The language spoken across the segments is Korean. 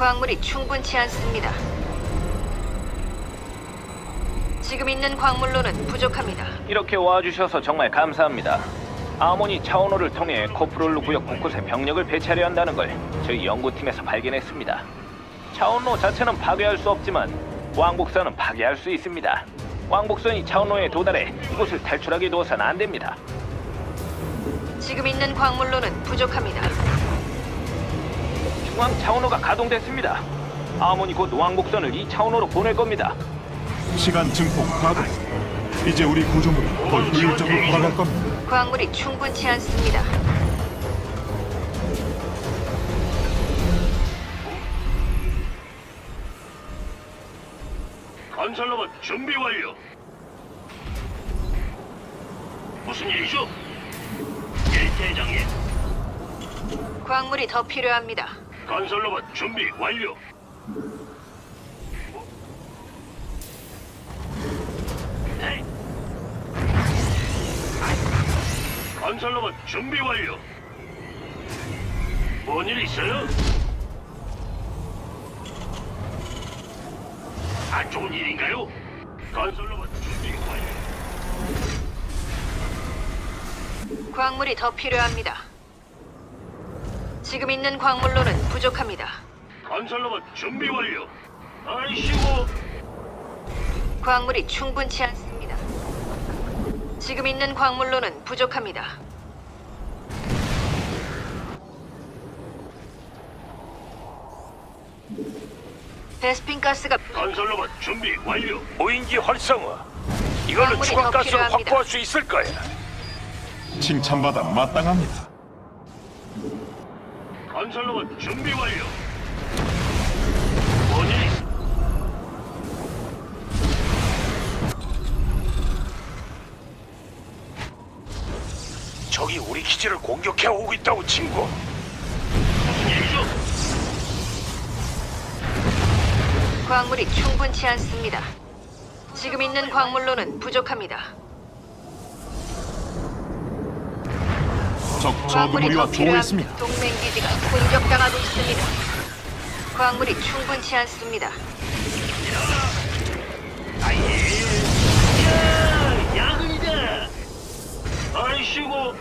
광물이 충분치 않습니다. 지금 있는 광물로는 부족합니다. 이렇게 와주셔서 정말 감사합니다. 아모니 차원호를 통해 코프롤루 구역 곳곳에 병력을 배치하려 한다는 걸 저희 연구팀에서 발견했습니다. 차원로 자체는 파괴할 수 없지만 왕복선은 파괴할 수 있습니다. 왕복선이 차원로에 도달해 이곳을 탈출하게 두어서는 안 됩니다. 지금 있는 광물로는 부족합니다. 중앙 차원호가 가동됐습니다. 아모니 곧 왕복선을 이 차원호로 보낼 겁니다. 시간 증폭 가동. 이제 우리 구조물이 더 효율적으로 돌아갈 겁니다. 광물이 충분치 않습니다. 건설로봇 준비 완료. 무슨 일이죠? 예, 대장님. 광물이 더 필요합니다. 건설로봇 준비 완료. 네. 건설로봇 준비 완료. 뭔 일 있어요? 안 좋은 일인가요? 건설로봇 준비 완료. 광물이 더 필요합니다. 지금 있는 광물로는 부족합니다. 건설로봇 준비 완료. 아이씨고. 광물이 충분치 않습니다. 지금 있는 광물로는 부족합니다. 베스핀 가스가 건설로봇 준비 완료. 무인기 활성화. 이걸로 광물이 추가 가스를 필요합니다. 확보할 수 있을 거야. 칭찬받아 마땅합니다. 건설로봇 준비 완료. 뭔일 있... 적이 우리 기지를 공격해 오고 있다고 친구. 무슨 일이죠? 광물이 충분치 않습니다. 지금 있는 광물로는 부족합니다. 적 광물이 더 조우했습니다. 필요합니다. 동맹 기지가 공격당하고 있습니다. 광물이 충분치 않습니다. 야, 야근이다. 아이씨고.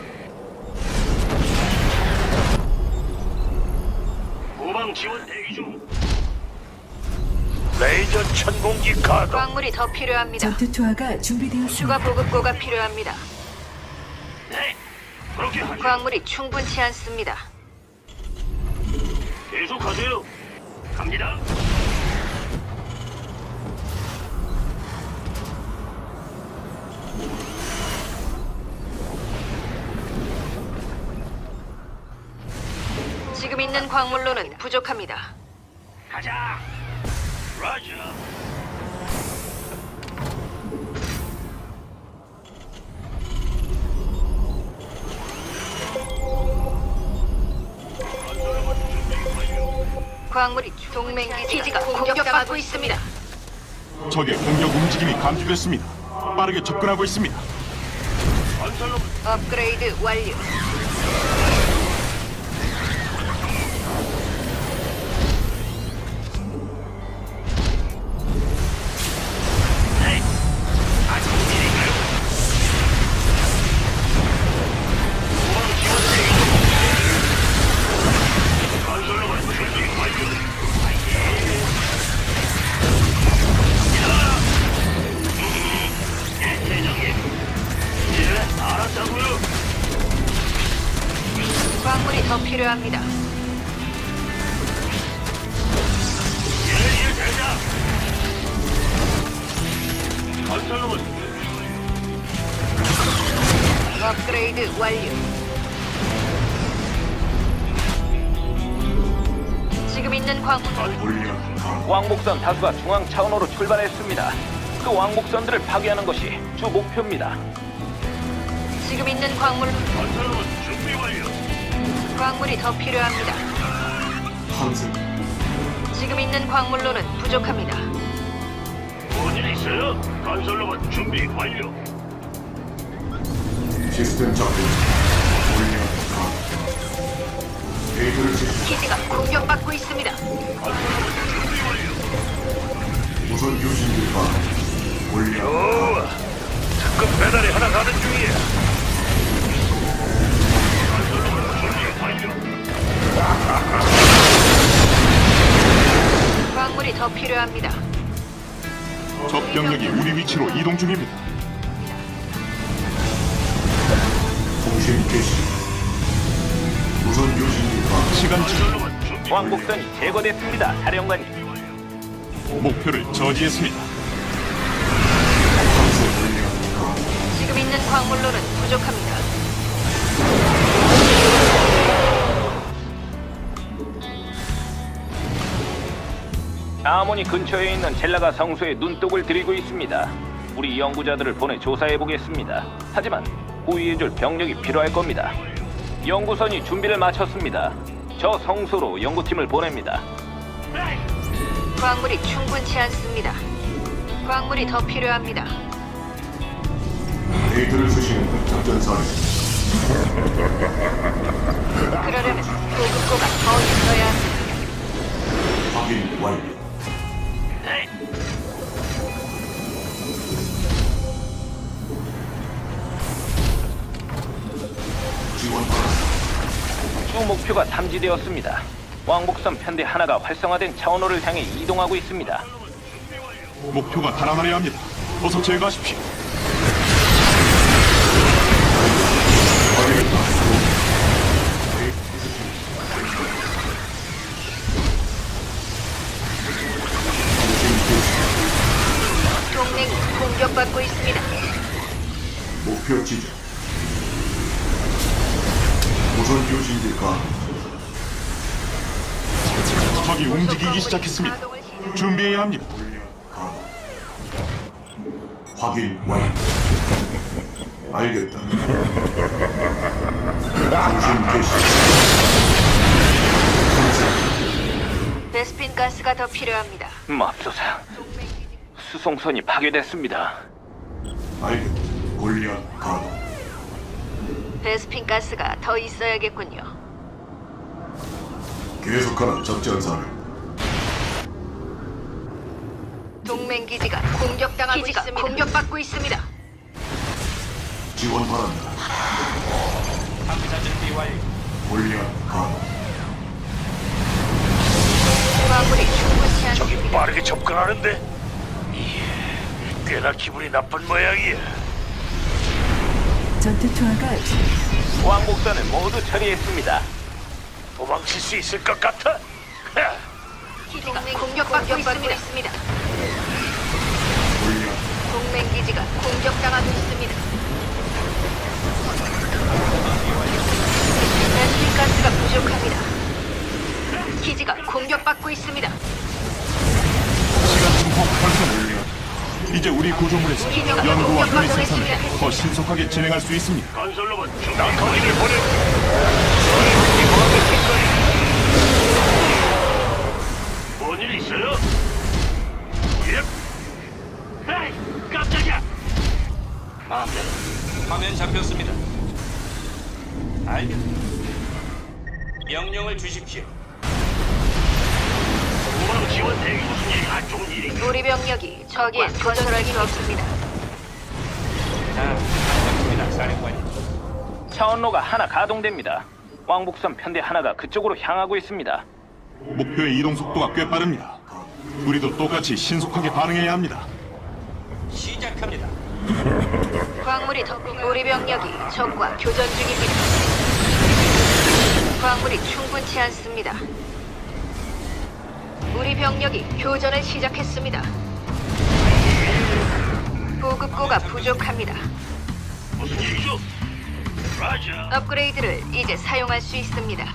후방 지원 대기 중. 레이저 천공기 가동. 광물이 더 필요합니다. 전투 투하가 준비되었습니다. 추가 보급고가 필요합니다. 네. 그렇게 하죠. 광물이 충분치 않습니다. 계속하세요. 갑니다. 지금 있는 광물로는 부족합니다. 가자. 광물이 주- 동맹 기지가 공격받고 있습니다. 적의 공격 움직임이 감지됐습니다. 빠르게 접근하고 있습니다. 업그레이드 완료. 업그레이드 완료. 지금 있는 광물 왕복선 다수가 중앙 차원호로 출발했습니다. 그 왕복선들을 파괴하는 것이 주 목표입니다. 지금 있는 광물 건설로봇 준비 완료. 광물이 더 필요합니다. 지금 있는 광물로는 부족합니다. 뭔일 있어요? 건설로봇 준비 완료. 시스템 작동 데이터를 집 기지가 공격받고 있습니다. 우선 교신들과 올려 좋아. 특급 배달이 하나 가는 중이야. 광물이 더 필요합니다. 적 병력이 우리 위치로 이동 중입니다. 우선 시간 중 왕복선이 제거됐습니다. 사령관님. 목표를 저지했습니다. 지금 있는 광물로는 부족합니다. 아모니 근처에 있는 젤라가 성소에 눈독을 들이고 있습니다. 우리 연구자들을 보내 조사해 보겠습니다. 하지만 호위해줄 병력이 필요할 겁니다. 연구선이 준비를 마쳤습니다. 저 성소로 연구팀을 보냅니다. 광물이 충분치 않습니다. 광물이 더 필요합니다. 데이터를 수신한 작전사를 그러려면 보급고가 더 있어야 합니다. 확인 완료. 주 목표가 탐지되었습니다. 왕복선 편대 하나가 활성화된 차원호를 향해 이동하고 있습니다. 목표가 달아나려 합니다. 어서 제거하십시오. 시작했습니다. 준비해야 합니다. 확인 완료. 알겠다. 통신 개시. 베스핀 가스가 더 필요합니다. 맙소사. 수송선이 파괴됐습니다. 알겠다. 골리앗 가동. 베스핀 가스가 더 있어야겠군요. 계속하라 작전사를. 동맹 기지가 공격당하고 있습니다. 공격받고 있습니다. 지원 바란다. 골리앗 가동. 광물이 충분치 저기 않습니다. 빠르게 접근하는데. 이야, 꽤나 기분이 나쁜 모양이야. 전투 투하가 왕복선을 모두 처리했습니다. 도망칠 수 있을 것 같아. 하! 기지가 공격받고 있습니다. 동맹 기지가 공격당하고 있습니다. 베스핀 가스가 부족합니다. 기지가 공격받고 있습니다. 시간 증폭 활성. 이제 우리 구조물에서 기지가 연구와 공격받고 유닛 생산을 있습니다. 더 신속하게 진행할 수 있습니다. 건설로봇 준비 낙하 명령을 주십시오. 후방 지원 대기 무슨 일이 안 좋은 일인가? 우리 병력이 저기에 건설할 수 없습니다. 자, 시작합니다, 사령관님. 차원로가 하나 가동됩니다. 왕복선 편대 하나가 그쪽으로 향하고 있습니다. 목표의 이동 속도가 꽤 빠릅니다. 우리도 똑같이 신속하게 반응해야 합니다. 시작합니다. 광물이 더 우리 병력이 적과 교전 중입니다. 광물이 충분치 않습니다. 우리 병력이 교전을 시작했습니다. 보급고가 부족합니다. 무슨 일이죠? 라자. 업그레이드를 이제 사용할 수 있습니다.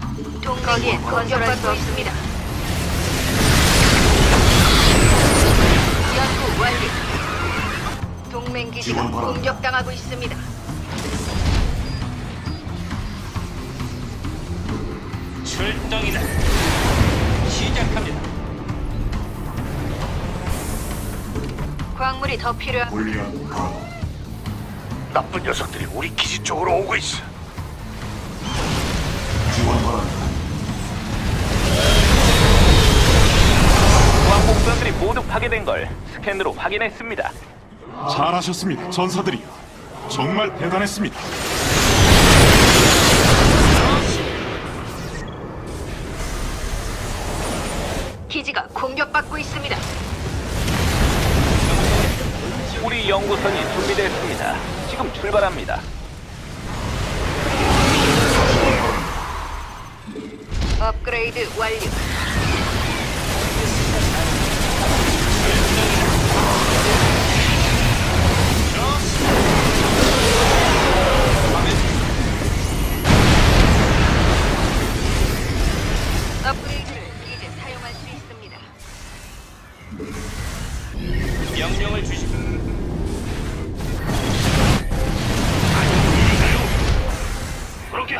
동거기엔 건설할 수 없습니다. 연구 완료. 동맹 기지가. 공격당하고 있습니다. 출동이다. 시작합니다. 광물이 더 필요한 골리앗 가동. 나쁜 녀석들이 우리 기지 쪽으로 오고 있어. 지원 바란다. 왕복선들이 모두 파괴된 걸 스캔으로 확인했습니다. 잘하셨습니다, 전사들이여. 정말 대단했습니다. 공격받고 있습니다. 우리 연구선이 준비됐습니다. 지금 출발합니다. 업그레이드 완료.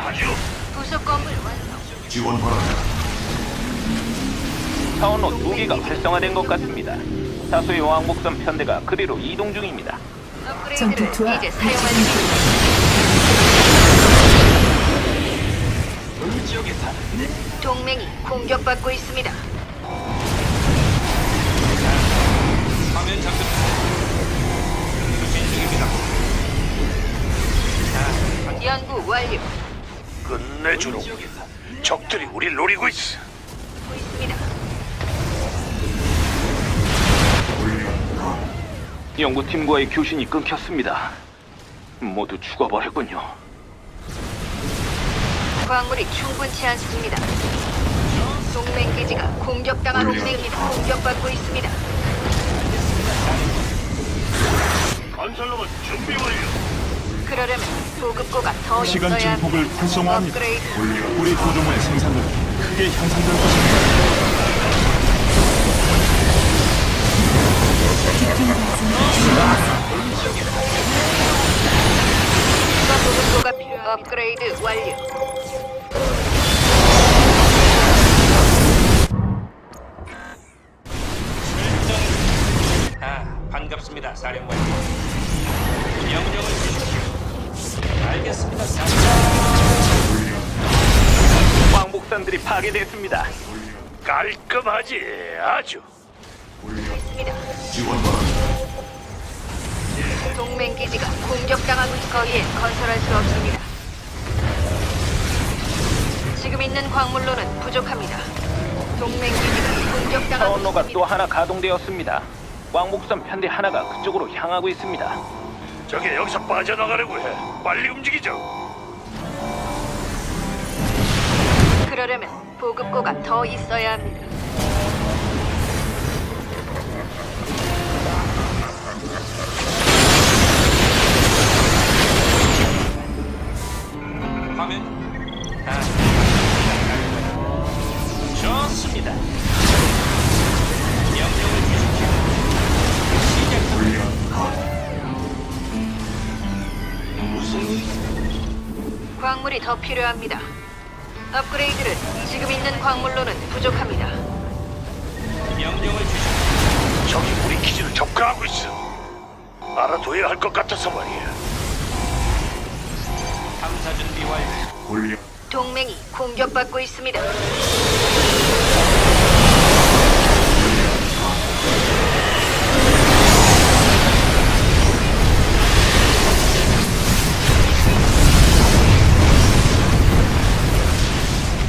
하죠. 부속 건물 완성. 지원 바랍니다. 차원로 두 개가 활성화된 것 같습니다. 다수의 왕복선 편대가 그리로 이동 중입니다. 업그레이드를 전투투와 이제 사용할 수 있습니다. 동맹이 공격받고 있습니다. 화면 잡혔. 수신 중입니다. 자, 연구 완료. 끝내주로. 적들이 우릴 노리고 있어. 연구팀과의 교신이 끊겼습니다. 모두 죽어버렸군요. 광물이 충분치 않습니다. 동맹 기지가 공격당한 동맹이 공격받고 있습니다. 건설로봇 준비 완료. 그러려면 보급고가 더 시간 있어야. 증폭을 활성화합니다. 업그레이드 우리 구조물의 생산력이 크게 향상될 것입니다. 추가 보급고가 필요. 업그레이드 완료. 아, 반갑습니다, 사령관 파괴됐습니다. 깔끔하지. 아주. 있습니다. 지원 바랍니다. 동맹 기지가 공격당하고 있- 거기에 건설할 수 없습니다. 지금 있는 광물로는 부족합니다. 동맹 기지가 공격당하고 차원로가 있습니다. 또 하나 가동되었습니다. 왕복선 편대 하나가 그쪽으로 향하고 있습니다. 저게 여기서 빠져나가려고 해. 빨리 움직이죠. 그러려면 보급고가 더 있어야 합니다. 화면. 아, 좋습니다. 명령을 주십시오. 시작합니다. 무슨 일? 광물이 더 필요합니다. 업그레이드를 지금 있는 광물로는 부족합니다. 명령을 주십시오. 적이 우리 기지를 접근하고 있어. 알아둬야 할 것 같아서 말이야. 탐사 준비 완료. 동맹이 공격받고 있습니다.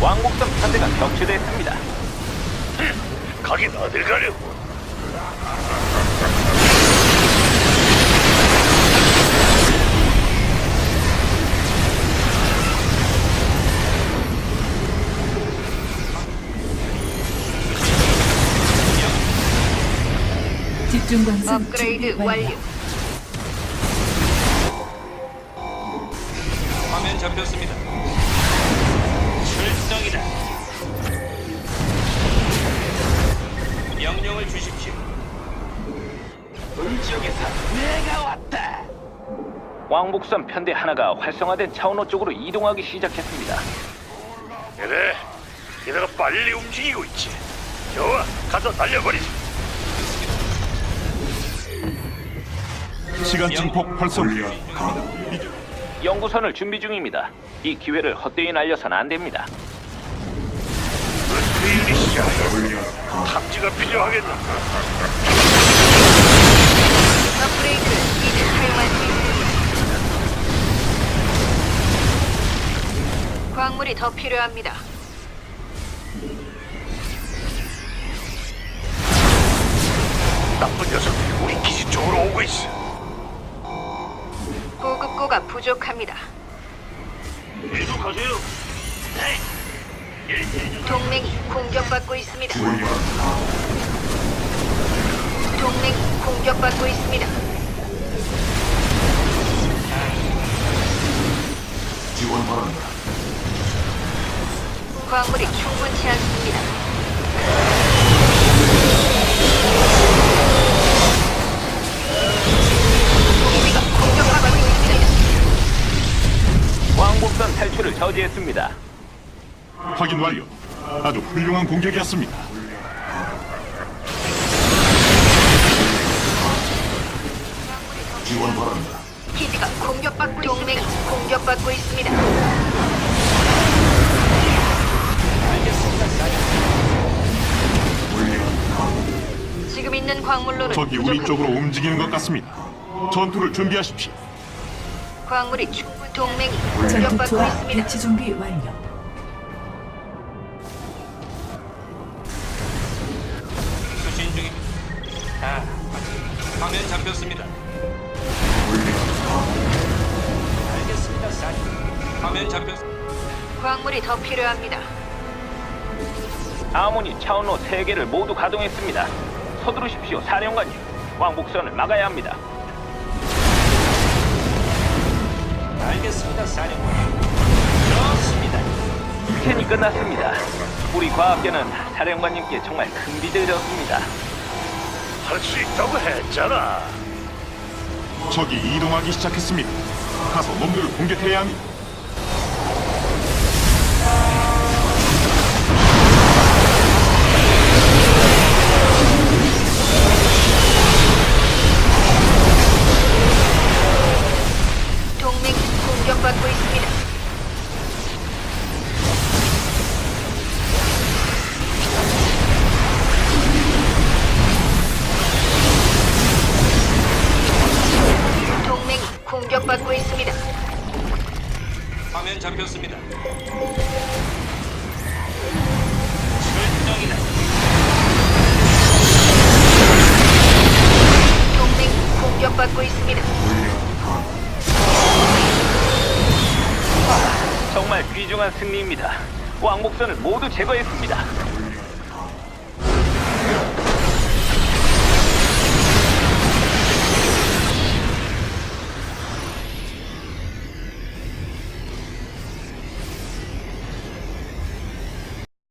왕복선 편대가 격추됐습니다. 가긴 어딜 가려고. 집중 관습 업그레이드 준비 완료. 화면 잡혔습니다. 왕복선 편대 하나가 활성화된 차원호 쪽으로 이동하기 시작했습니다. 그래. 얘네가 빨리 움직이고 있지. 좋아. 가서 달려버리지. 시간 증폭 활성화. 이제 연구선을 준비 중입니다. 이 기회를 헛되이 날려선 안 됩니다. 무슨 일이시야? 탐지가 필요하겠나? 업그레이드를 이제 사용할 수 있습니다. 광물이 더 필요합니다. 나쁜 녀석들이 우리 기지 쪽으로 오고 있어. 보급고가 부족합니다. 계속하세요. 네. 예. 동맹이 공격받고 있습니다. 동맹이 공격받고 있습니다. 지원 바란다. 광물이 충분치 않습니다. 우리가 공격받고 있습니다. 왕복선 탈출을 저지했습니다. 확인 완료. 아주 훌륭한 공격이었습니다. 지원 바란다. 기지가 공격받고 동맹이 공격받고 있습니다. 지금 있는 광물로는 적이 우리 부족합니다. 쪽으로 움직이는 것 같습니다. 전투를 준비하십시오. 광물이 충분 동맹이 공격받고 전투투와 있습니다. 배치 준비 완료. 광물이 더 필요합니다. 아모니 차원로 3개를 모두 가동했습니다. 서두르십시오, 사령관님. 왕복선을 막아야 합니다. 알겠습니다, 사령관. 좋습니다. 스캔이 끝났습니다. 우리 과학계는 사령관님께 정말 큰 빚을 졌습니다. 할 수 있다고 했잖아. 적이 이동하기 시작했습니다. 가서 놈들을 공격해야 합니다. 공격받고 있습니다. 화면 잡혔습니다. 출동이다. 동맹이 공격받고 있습니다. 정말 귀중한 승리입니다. 왕복선을 모두 제거했습니다.